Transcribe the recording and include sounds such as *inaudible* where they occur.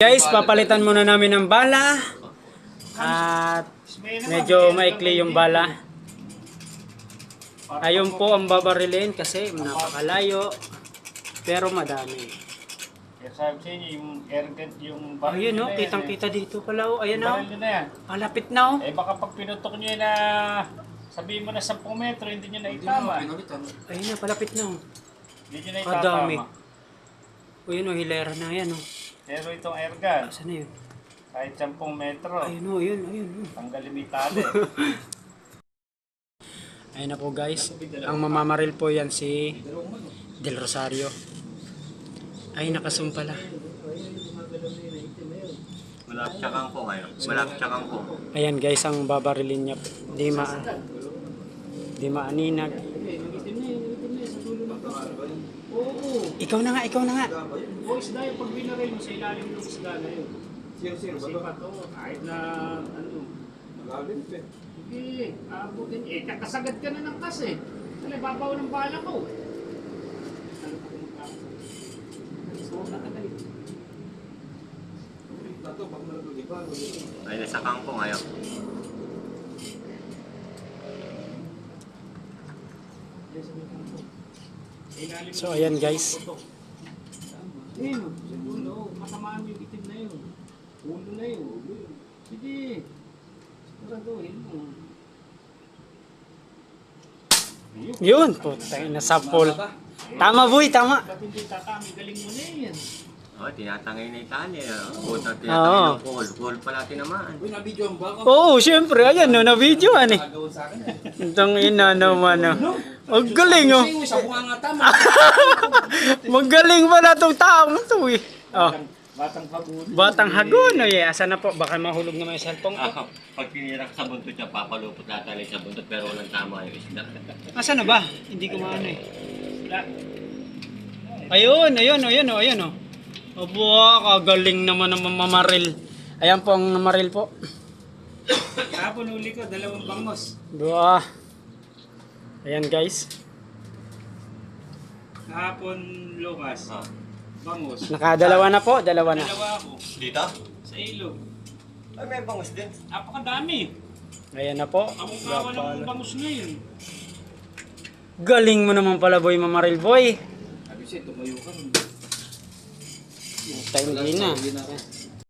Guys, papalitan muna namin ng bala. At medyo maikli yung bala. Ayun po ang babarilin kasi napakalayo. Pero madami. Sabi sa inyo, yung air gun, yung baril Ayun yan, kitang kita dito pala oh. Ayan eh. oh. Malapit na oh. Eh baka pag pinutok nyo yun na sabihin mo na 10 metro, hindi nyo na itama. Ayun na, palapit na oh. Hindi nyo na Ah, dami. itatama. O yun oh, hilera na yan oh. Pero itong air gun, Saan na yun? kahit 10 metro, Ayun oh, yun, ayun oh. tanggal limitado. *laughs* Ayun na po guys. Ang mamamaril po yan si Del Rosario. Ay, nakasum pala. Malapit tsakang ko ngayon. Malapit tsakang ko. Ayan guys, ang babarilin niya. Di ma... Di maaninag. Ikaw na nga, ikaw na nga. O isda yung pag binaril mo sa ilalim ng isda na yun. Kasi pa to, kahit na ano. Sige, abutin. Eh, kakasagad ka na ng kas eh. Ano, babaw ng bala ko. Ay, nasa kangko ngayon. Ilalim So ayan guys. Matamaan yung itim na yun. Ulo na yun. Sige. Siguraduhin mo. Yun, putang ina sapol. Tama boy, tama. Ba't hindi tatami? Galing mo na yan. Oh, tinatangay na itali. Oh, Puta, tinatangay ng call. Call pala tinamaan. Oo, syempre, ayan no, na-video ano eh. Itong ina naman oh. Ang galing oh. *laughs* Magaling pala itong taong to eh. Oh, Batang pabuno. batang hagon oh yeah. Asa na po? Baka mahulog naman yung cellphone ko. Ah, pag tinirak sa buntot niya, papalupot tatali sa buntot pero walang tama yung isda. Asa na ba? Hindi ko maano eh. Wala. Ayun, ayun, ayun, oh, ayun, oh. Aba, kagaling naman ng mamaril. Ayan po ang maril po. Kahapon huli ko, dalawang bangos. Dua. Ayan guys. Kahapon Lucas. Ah. Bangos. Nakadalawa na po, dalawa na. Dalawa ako. Dito? Sa ilog. Ay, may bangus din. Napakadami. Ayan na po. Ang kawan ng bangos ngayon. Galing mo naman pala boy mamaril boy. Sabi siya, tumayo ka. Time din na.